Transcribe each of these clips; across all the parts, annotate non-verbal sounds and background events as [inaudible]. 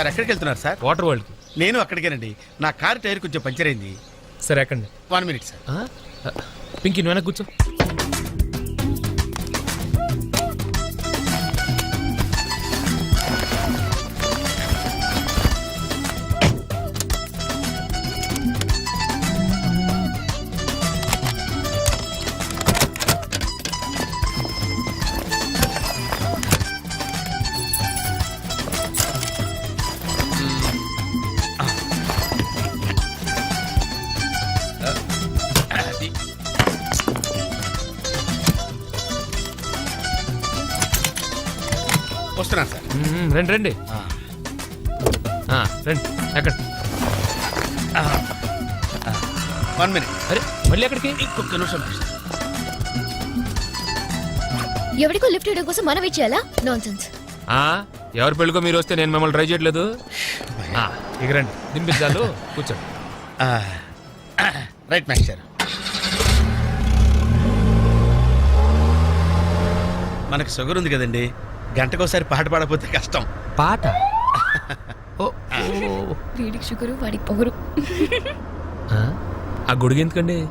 Sir ఎక్కడికి వెళ్తున్నారు sir? Water వరల్డ్కి నేను అక్కడికేనండి. నా కార్ టైర్ కొంచెం పంచర్ అయింది. సరే ఎక్కండి. వన్ మినిట్ సార్ పింకీ నువ్వు కూర్చో. రండి రండి. ఆ, రండి. ఎక్కడ? One minute. అరే మళ్ళీ ఎక్కడికి? ఇంకొక నిమిషం. ఎవరికో లిఫ్ట్ ఇవ్వడం కోసం మనం ఇచ్చేయాలా నాన్ సెన్స్ ఆ, ఎవరి పెళ్ళికో మీరు వస్తే నేను మిమ్మల్ని ట్రై చేయట్లేదు? ఆ, ఇక రండి. దింపించాలు కూర్చోండి. రైట్ మాస్టర్ మనకు షుగర్ ఉంది కదండి. గంటకోసారి పాట పాడకపోతే కష్టం. పాట? [laughs] ఓ. ఓ. వీడికి షుగరు వాడికి పొగరు. ఆ, ఆ గొడుగు ఎందుకండి?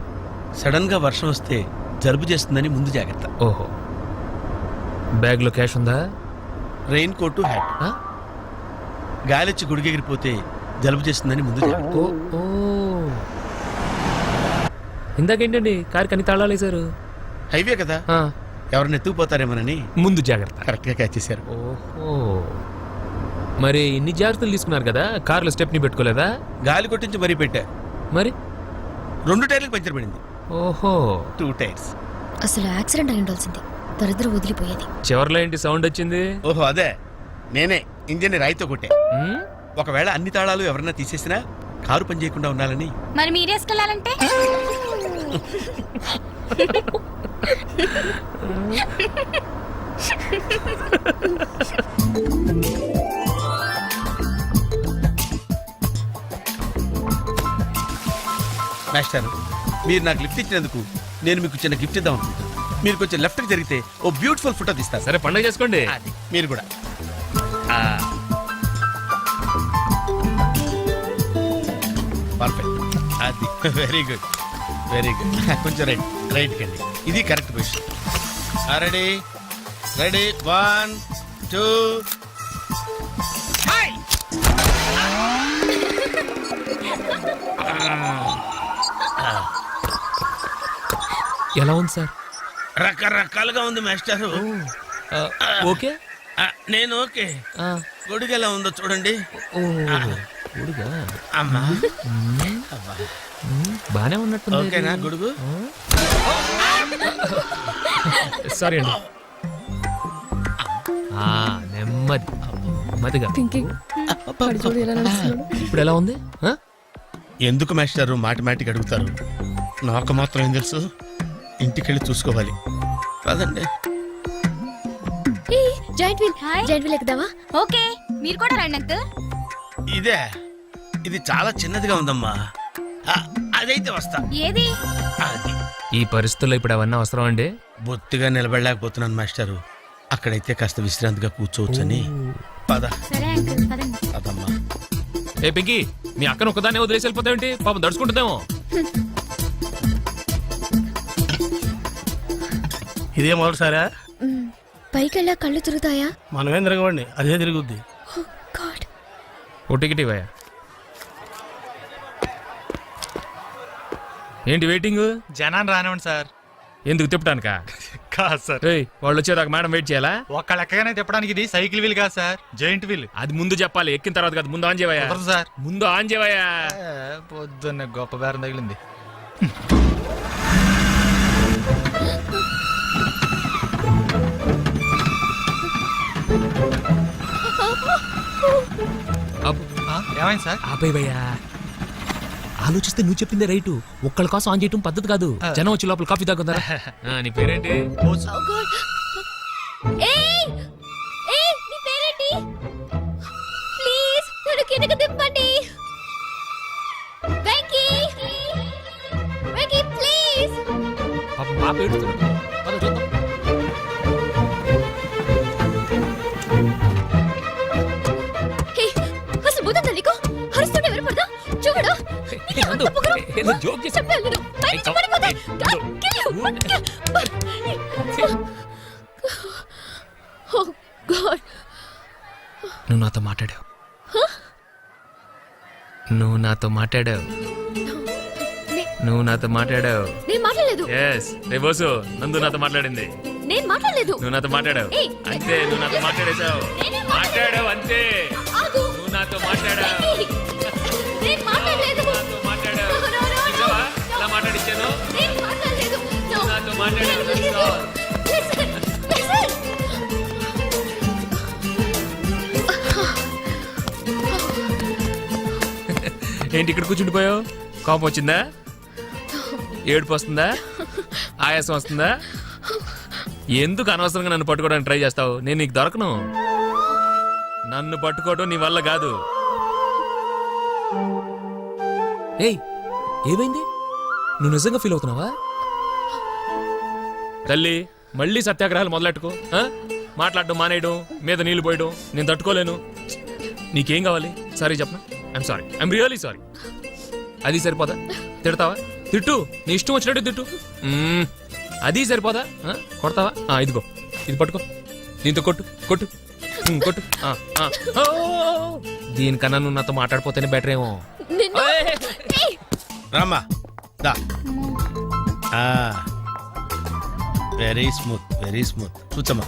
సడన్గా వర్షం వస్తే జలుబు చేస్తుందని ముందు జాగ్రత్త. ఓహో. బ్యాగ్లో క్యాష్ ఉందా? రెయిన్ కోటు హ్యాట్ ఆ? గాలిచ్చి గుడిగెగిరిపోతే జలుబు చేస్తుందని ముందు జాగ్రత్త. ఓ ఓ. ఇందాకేంటండి? కారు కని తాళాలు వేశారు హైవే కదా? ఆ, ఎవరిని ఎత్తుకుపోతారేమోనని ముందు జాగ్రత్త. కరెక్ట్గా క్యాచ్ చేశారు. ఓహో. మరి ఇన్ని జాగ్రత్తలు తీసుకున్నారు కదా? కార్లో స్టెప్ని పెట్టుకోలేదా? గాలి కొట్టించి మరీ పెట్టా. మరి? రెండు టైర్లకు పంచర్ పడింది. ఓహో. Two tyres. అసలు యాక్సిడెంట్ అయి ఉండాల్సింది. దరిద్ర వదిలిపోయేది. చివర్లో ఏంటి సౌండ్ వచ్చింది? ఓహో అదే. నేనే ఇంజన్ రాయితో కొట్టే. ఉమ్, ఒకవేళ అన్ని తాళాలు ఎవరన్నా తీసేసినా కారు పని చేయకుండా ఉండాలని. మరి మీరేసుకెళ్ళాలంటే? [laughs] మాస్టర్ మీరు నాకు లిఫ్ట్ ఇచ్చినందుకు నేను మీకు చిన్న గిఫ్ట్ ఇద్దాం అనుకుంటున్నాను మీరు కొంచెం లెఫ్ట్కి జరిగితే ఓ బ్యూటిఫుల్ ఫోటో తీస్తారు. సరే పండుగ చేసుకోండి. అది మీరు కూడా. పర్ఫెక్ట్ అది [laughs] వెరీ గుడ్ వెరీ గుడ్ [laughs] కొంచెం రైట్ రైట్ కండి ఇది correct position ready ready one two ఎలా ఉంది సార్? రకరకాలుగా ఉంది మాస్టారు. ఓకే? నేను ఓకే. గొడుగు ఎలా ఉందో చూడండి. అమ్మా. బానే ఉన్నట్టుంది ఓకేనా గొడుగు? సారీ అండి. ఆ, నెమ్మది. నెమ్మదిగా. ఇప్పుడు ఎలా ఉంది? ఆ? ఎందుకు మాస్టారు మాటి మాటికి అడుగుతారు? నాకు మాత్రం ఏం తెలుసు? ఇంటికెళ్ళి చూసుకోవాలి. కాదండి joint wheel. Hi. Joint wheel ఎక్కుదామా okay మీరు కూడా రండి అంకుల్. ఇదే. ఇది చాలా చిన్నదిగా ఉందమ్మా. ఆ, అదైతే వస్తా. ఏది? అది. ఈ పరిస్థితుల్లో ఇప్పుడు అవన్నీ అవసరం అండి? బొత్తిగా నిలబడలేకపోతున్నాను మాస్టారు. అక్కడైతే కాస్త విశ్రాంతిగా కూర్చోవచ్చని. పద. సరే అంకుల్ పదండి. పదమ్మా. ఏ పింకీ మీ అక్కను ఒకదాన్ని వదిలేసి వెళ్ళిపోతావేంటి పాపం దడుచుకుంటుందేమో. ఇదే మొదటిసారా? మ్, పైకెళ్ళా కళ్ళు తిరుగుతాయా? మనమేం తిరగవండి అదే తిరుగుద్ది. ఓ టికెట్ ఇవ్వయా ఏంటి వెయిటింగ్? జనాన్ని రానివ్వండి సార్. ఎందుకు తిప్పటానికా? [laughs] కాదు సార్. రేయ్ వాళ్ళు వచ్చేదాకా మేడం వెయిట్ చేయాలా? ఒక్క లెక్కగానే తిప్పడానికి ఇది సైకిల్ వీల్ కాదు సార్ జైంట్ వీల్. అది ముందు చెప్పాలి ఎక్కిన తర్వాత కాదు ముందు ఆన్ చేయవయ్యా. కుదరదు సార్. ముందు ఆన్ చేయవయ్యా. పొద్దున్న గొప్ప బేరం తగిలింది. [laughs] ఏమైంది సార్? ఆపేవయ్యా ఆలోచిస్తే నువ్వు చెప్పిందే రైటు. ఒక్కళ్ళ కోసం ఆన్ చేయటం పద్ధతి కాదు. జనం వచ్చి లోపల కాఫీ తాగుతారా? [laughs] నీ పేరేంటి? ఏదో జోక్ చేసి God. నువ్వు నాతో మాట్లాడావు. నువ్వు నాతో మాట్లాడావు. నువ్వు నాతో మాట్లాడావు. నేను మాట్లాడలేదు. ఎస్ రే బోసు నందు నాతో మాట్లాడింది. నేను మాట్లాడలేదు. నువ్వు నాతో మాట్లాడావు. అంతే నువ్వు నాతో మాట్లాడేశావు. మాట్లాడావు అంతే. నువ్వు నాతో మాట్లాడావు. No. నాతో that's all. ఏంటి ఇక్కడ కూర్చుండిపోయావు? కోపం వచ్చిందా? ఏడుపు వస్తుందా? ఆయాసం వస్తుందా? ఎందుకు అనవసరంగా నన్ను పట్టుకోవడానికి ట్రై చేస్తావు? నేను నీకు దొరకను. నన్ను పట్టుకోవడం నీ వల్ల కాదు. ఏయ్ ఏమైంది? నువ్వు నిజంగా ఫీల్ అవుతున్నావా? తల్లి మళ్ళీ సత్యాగ్రహాలు మొదలెట్టుకో. ఆ? మాట్లాడడం మానేయడం మీద నీళ్ళు పోయడం నేను తట్టుకోలేను. నీకేం కావాలి? సారీ చెప్పనా? I'm sorry I'm really sorry అది సరిపోదా? తిడతావా? తిట్టు. నీ ఇష్టం వచ్చినట్టు తిట్టు. అది సరిపోదా? ఆ? కొడతావా? ఆ, ఇదిగో. ఇది పట్టుకో. దీంతో కొట్టు. కొట్టు. కొట్టు. ఆ, ఆ. ఓ! దీనికన్నా నువ్వు నాతో మాట్లాడిపోతేనే బెటర్ ఏమో. రామ్మా. దా. వెరీ స్మూత్ వెరీ స్మూత్ కూర్చోమ్మా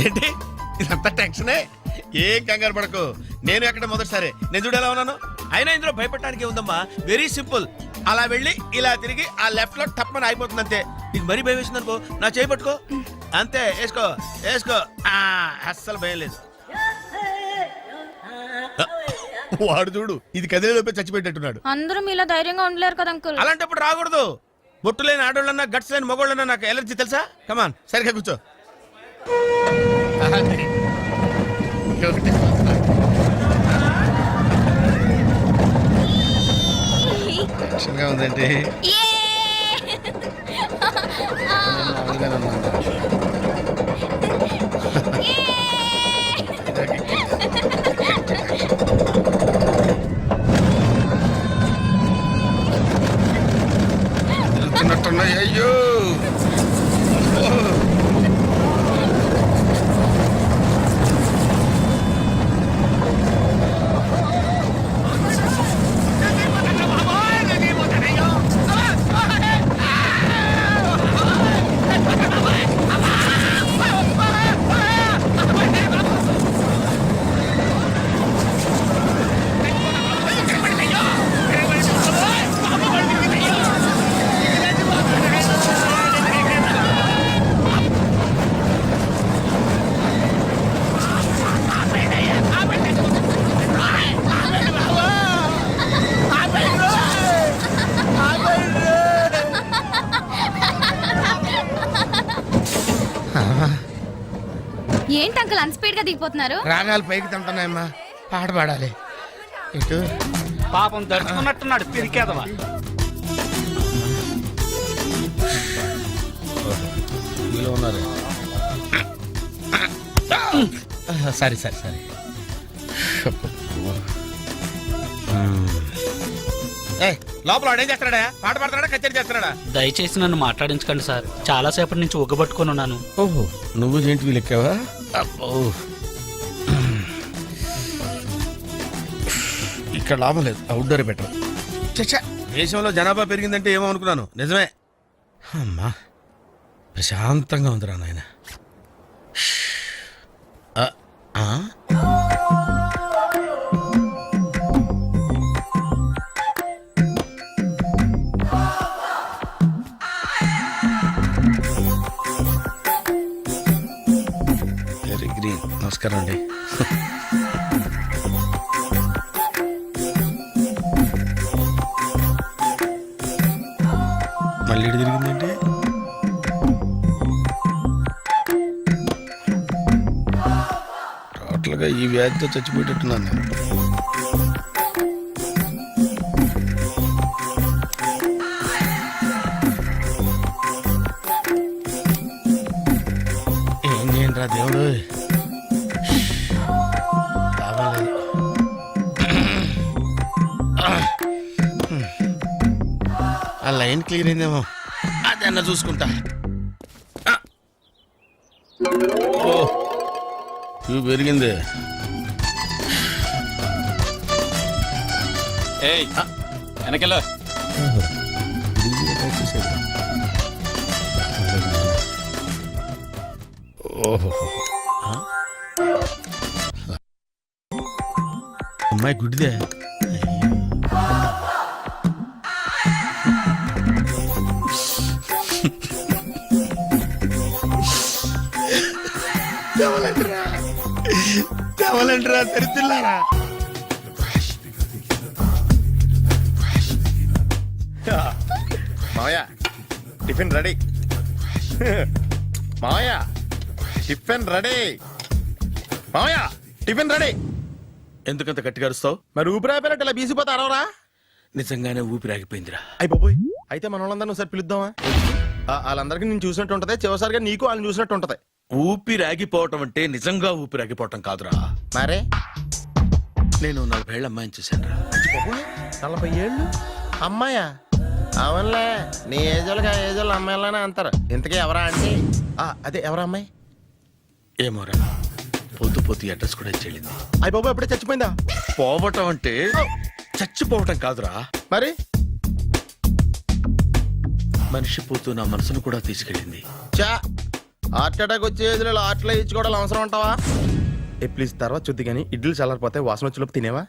ఏంటి? ఇదంతా టెన్షనే? ఏం కంగారు పడకు. నేను ఎక్కడ మొదటిసారి? నేను చూడు ఎలా ఉన్నాను? అయినా ఇందులో భయపడటానికి ఉందమ్మా వెరీ సింపుల్ అలా వెళ్ళి ఇలా తిరిగి ఆ లెఫ్ట్లో టప్పని అయిపోతుంది అంతే నీకు మరీ భయం వేసింది అనుకో నా చేయి పట్టుకో. అంతే వేసుకో వేసుకో. ఆ, అస్సలు భయం లేదు. వాడు చూడు ఇది కదిలేలోపే చచ్చిపెట్టేట్టున్నాడు అందరూ మీలో ధైర్యంగా ఉండలేరు కదా అంకుల్. అలాంటప్పుడు రాకూడదు. బొట్టు లేని ఆడోళ్ళన్నా గట్స్ లేని మగోళ్ళన్నా నాకు ఎలర్జీ తెలుసా? కమాన్ సరిగ్గా కూర్చో. టెన్షన్గా ఉందండి [laughs] [laughs] ఏంటి అంకుల్ అన్స్పీడ్గా దిగిపోతున్నారు? రాగాలు పైకి తింటున్నాయమ్మా. పాట పాడాలి. ఇటు. పాపం దడుచుకున్నట్టున్నాడు పిరికేదవా? ఉన్నారు. సరే సరే సరే. లోపల వాడు ఏం చేస్తున్నాడా? పాట పాడుతున్నాడా? కచేరీ చేస్తున్నాడా? దయచేసి నన్ను మాట్లాడించకండి సార్. చాలా సేపటి నుంచి ఉగ్గబట్టుకొని ఉన్నాను. ఓహో నువ్వు జేంటి వీళ్ళు ఎక్కావా అబ్బో. ఇక్కడ లాభం లేదు. Outdoor better. చచ్చా దేశంలో జనాభా పెరిగిందంటే ఏమో అనుకున్నాను నిజమే. అమ్మా. ప్రశాంతంగా ఉందిరా నాయన. నమస్కారం అండి. మళ్ళీ ఇటు తిరిగిందంటే టోటల్గా ఈ వ్యాధితో చచ్చిపోయేటట్టున్నాను నేను. క్లియర్ అయిందేమో. అదన్న చూసుకుంటా. క్యూ పెరిగింది. ఏయ్ వెనకెళ్ళు. ఓహో? అమ్మాయి గుడ్డిదే. మావయ్య టిఫిన్ రెడీ. మావయ్య టిఫిన్ రెడీ. మావయ్య టిఫిన్ రెడీ. ఎందుకంత గట్టిగా అరుస్తావు? మరి ఊపిరి అయిపోయినట్టు ఇలా బీసిపోతే అరవరా? నిజంగానే ఊపిరి ఆగిపోయిందిరా. అయ్యి బాబోయ్ అయితే మన వాళ్ళందరినీ ఒకసారి పిలుద్దామా? ఆ, వాళ్ళందరికీ నేను చూసినట్టు ఉంటది చివరిసారిగా నీకు వాళ్ళని చూసినట్టు ఉంటది. ఊపిరి ఆగిపోవటం అంటే నిజంగా ఊపిరి ఆగిపోవటం కాదురా. మరే? నేను నలభై ఏళ్ళ అమ్మాయిని చూశాను రా నలభై ఏళ్ళు? అమ్మాయా? అవునులే నీ ఆ ఏజోళ్ళు అమ్మాయిలానే అంటారు. ఇంతకీ ఎవరా అంటే అదే ఎవరా అమ్మాయి? ఏమోరా పొద్దు పొద్దు అడ్రస్ కూడా చెల్లింది అయ్యి బాబు ఎప్పుడే చచ్చిపోయిందా? పోవటం అంటే చచ్చిపోవటం కాదురా. మరి? మనిషి పోతూ నా మనసును కూడా తీసుకెళ్ళింది. చా హార్ట్ అటాక్ వచ్చే ఏజ్లో ఇచ్చుకోవడం అవసరం ఉంటావా? ఏ ప్లీజ్ తర్వాత చూద్ది కానీ ఇడ్లు చల్లారిపోతే వాసన వచ్చేలోపు తినేవా?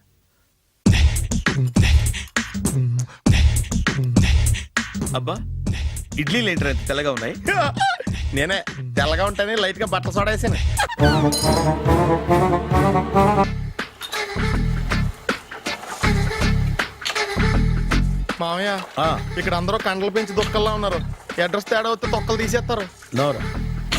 అబ్బా ఇడ్లీలు ఏంటి అంత తెల్లగా ఉన్నాయి? నేనే తెల్లగా ఉంటానే లైట్గా బట్టలు సోడా వేసాను. మామయ్య ఇక్కడ అందరూ కండలు పెంచి దుక్కల్లా ఉన్నారు. అడ్రస్ తేడా వస్తే తొక్కలు తీసేస్తారు. నోరా.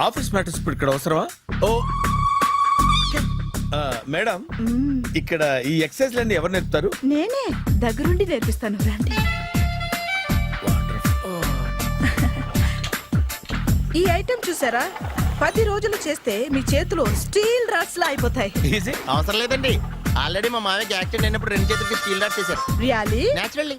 ఆఫీస్ మ్యాటర్స్ ఇప్పుడు ఇక్కడ అవసరమా? ఓ. ఆ, మేడం ఇక్కడ ఈ ఎక్సర్సైజ్ లన్నీ ఎవరు నేర్పుతారు? నేనే. దగ్గరుండి నేర్పిస్తాను రండి. ఈ ఐటెం చూసారా? పది రోజులు చేస్తే మీ చేతులు స్టీల్ రాట్స్ లా అయిపోతాయి. ఈజీ అవసరం లేదండి. ఆల్రెడీ మా మామయ్యకి యాక్సిడెంట్ అయినప్పుడు రెండు చేతులకి స్టీల్ డాట్ చేశారు really naturally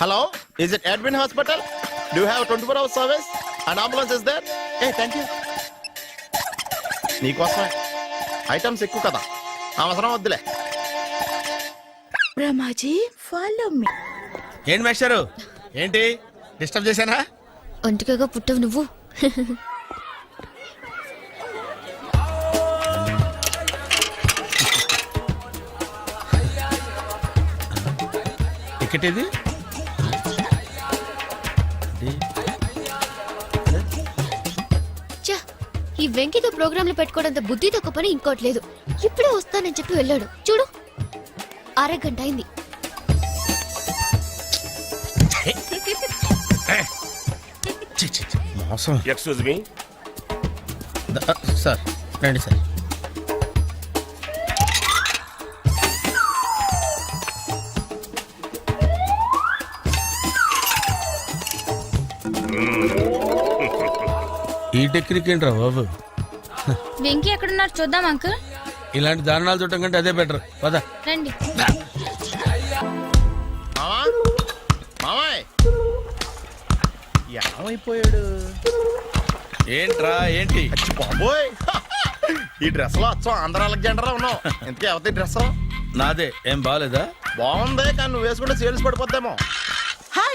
hello is it admin hospital do have twenty four hours service and ambulance is there a thank you నీకోసమే. ఐటమ్స్ ఎక్కువ కదా. అవసరం వద్దులే. బ్రహ్మాజీ ఫాలో మీ ఏంటి మేస్టారు? ఏంటి? డిస్టర్బ్ చేశానా? ఒంటికగా పుట్టవు నువ్వు. టికెట్ ఇది? ఈ వెంకితో ప్రోగ్రాంలు పెట్టుకోవడంత బుద్ధి తక్కువ పని ఇంకోటి లేదు. ఇప్పుడే వస్తానని చెప్పి వెళ్ళాడు. చూడు. అరగంట అయింది. మోసం. ఎక్స్క్యూజ్ మీ సార్ రండి సార్. ఈ టెక్నిక్ ఏంట్రా బాబు? వెంకీ ఎక్కడున్నారు చూద్దాం అంకుల్. ఇలాంటి దారుణాలు చూడటం కంటే అదే బెటర్. పద. రండి. ఏమైపోయాడు? ఏంట్రా ఏంటి? అచ్చి బాబోయ్. ఈ డ్రెస్లో వచ్చాం ఆంధ్ర అలెగ్జాండర్ ఉన్నావు. ఇంతకీ ఎవరి డ్రెస్ నాదే. ఏం బాగాలేదా బాగుంది కానీ నువ్వు వేసుకుంటే sales పడిపోద్దేమో.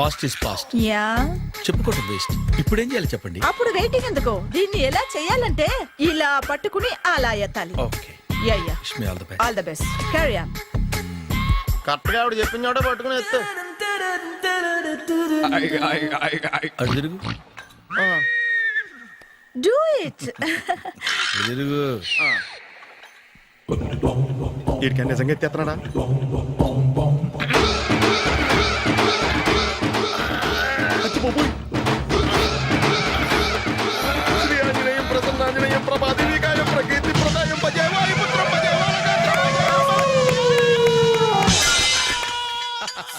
Past is past ya చెప్పుకోవటం వేస్ట్ ఇప్పుడు ఏం చేయాలి చెప్పండి? అప్పుడు వెయిటింగ్ ఎందుకు? దీన్ని ఎలా చేయాలంటే ఇలా పట్టుకుని అలా ఎత్తాలి. Okay ya ya wish me all the best all the best carry on కరెక్ట్గా ఆవిడ చెప్పిన చోట పట్టుకుని ఎత్తు. అటు తిరుగు. డూ ఇట్ అటు తిరుగు. వీడికి నిజంగా ఎత్తేస్తున్నాడా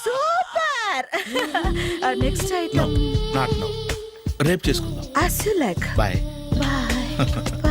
super! [laughs] Next item not no. రేపు చేసుకుందాం. as you like boy. [laughs]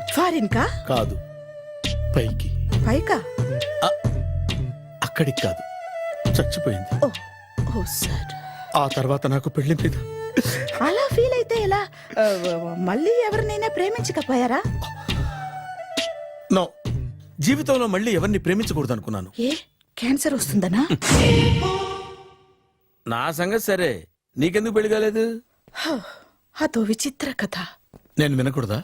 Foreign కా కాదు. పైకి. పైకా? అక్కడికి కాదు. చచ్చిపోయింది. ఓ ఓ సార్. ఆ తర్వాత నాకు పెళ్ళి మీద. అలా ఫీల్ అయితే ఎలా? ఆ, మళ్ళీ ఎవరినైనా ప్రేమించకపోయారా? నో. జీవితంలో మళ్ళీ ఎవరిని ప్రేమించకూడదు అనుకున్నాను ఏ? క్యాన్సర్ వస్తుందనా? నా సంగతి సరే. నీకెందుకు పెళ్ళి కాలేదు? హ, అదో విచిత్ర కథ. నేను వినకూడదా?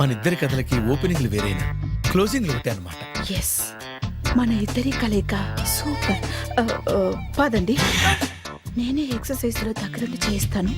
మన ఇద్దరి కథలకి ఓపెనింగ్లు వేరేనా క్లోజింగ్లు ఒకటే అనమాట ఎస్ మన ఇద్దరి కలయిక సూపర్. పదండి. నేనే ఎక్సర్సైజ్లో దగ్గరుండి చేయిస్తాను.